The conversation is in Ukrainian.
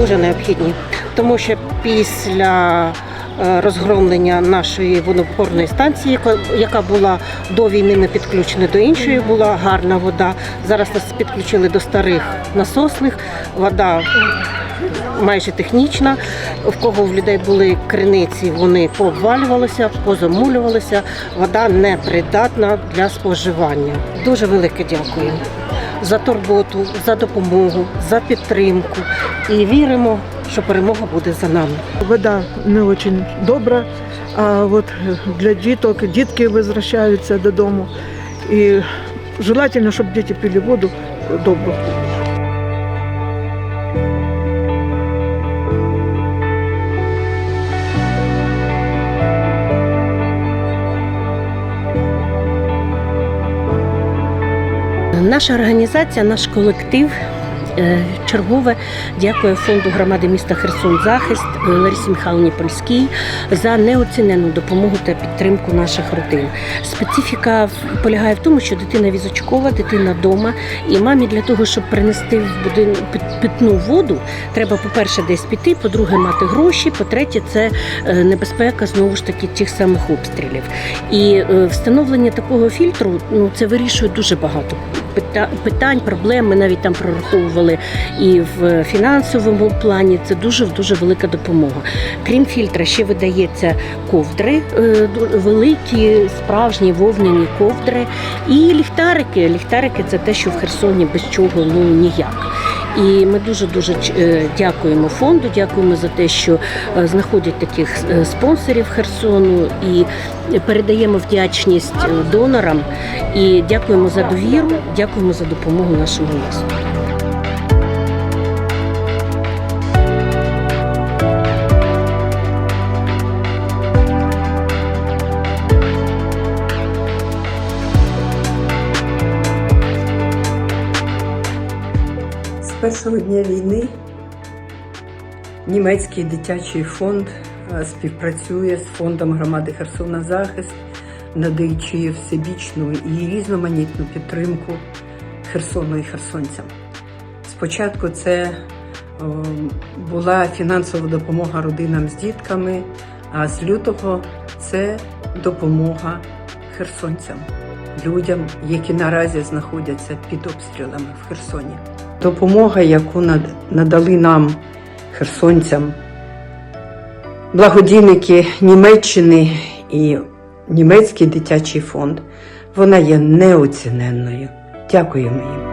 дуже необхідні, тому що після е, розгромлення нашої водопорної станції, яка- була до війни, ми підключені до іншої, була гарна вода. Зараз нас підключили до старих насосних. Вода майже технічна. В кого в людей були криниці, вони пообвалювалися, позамулювалися. Вода непридатна для споживання. Дуже велике дякую за турботу, за допомогу, за підтримку. І віримо, що перемога буде за нами. Вода не дуже добра, а от для діток, дітки повертаються додому. І желательно, щоб діти пили воду добру. Наша організація, наш колектив. Е, Чергове дякує фонду громади міста Херсон Захист е, Ларисі Михайловні Польській за неоцінену допомогу та підтримку наших родин. Специфіка полягає в тому, що дитина візочкова, дитина вдома, і мамі для того, щоб принести в будин питну воду, треба, по-перше, десь піти, по-друге, мати гроші, по-третє, це е, небезпека знову ж таки тих самих обстрілів. І встановлення такого фільтру ну це вирішує дуже багато питань, проблем. Ми навіть там прораховували і в фінансовому плані. Це дуже дуже велика допомога. Крім фільтра, ще видається ковдри, е, великі, справжні вовняні ковдри і ліхтарики. Ліхтарики це те, що в Херсоні без чого ну ніяк. І ми дуже дуже дякуємо фонду, дякуємо за те, що е, знаходять таких е, спонсорів Херсону і передаємо вдячність е, донорам і дякуємо за довіру, дякуємо за допомогу нашому місту. Першого дня війни німецький дитячий фонд е, співпрацює з фондом громади Херсона Захист, надаючи всебічну і різноманітну підтримку Херсону і херсонцям. Спочатку це е, була фінансова допомога родинам з дітками, а з лютого це допомога херсонцям, людям, які наразі знаходяться під обстрілами в Херсоні. Допомога, яку надали нам, херсонцям, благодійники Німеччини і німецький дитячий фонд, вона є неоціненною. Дякуємо їм.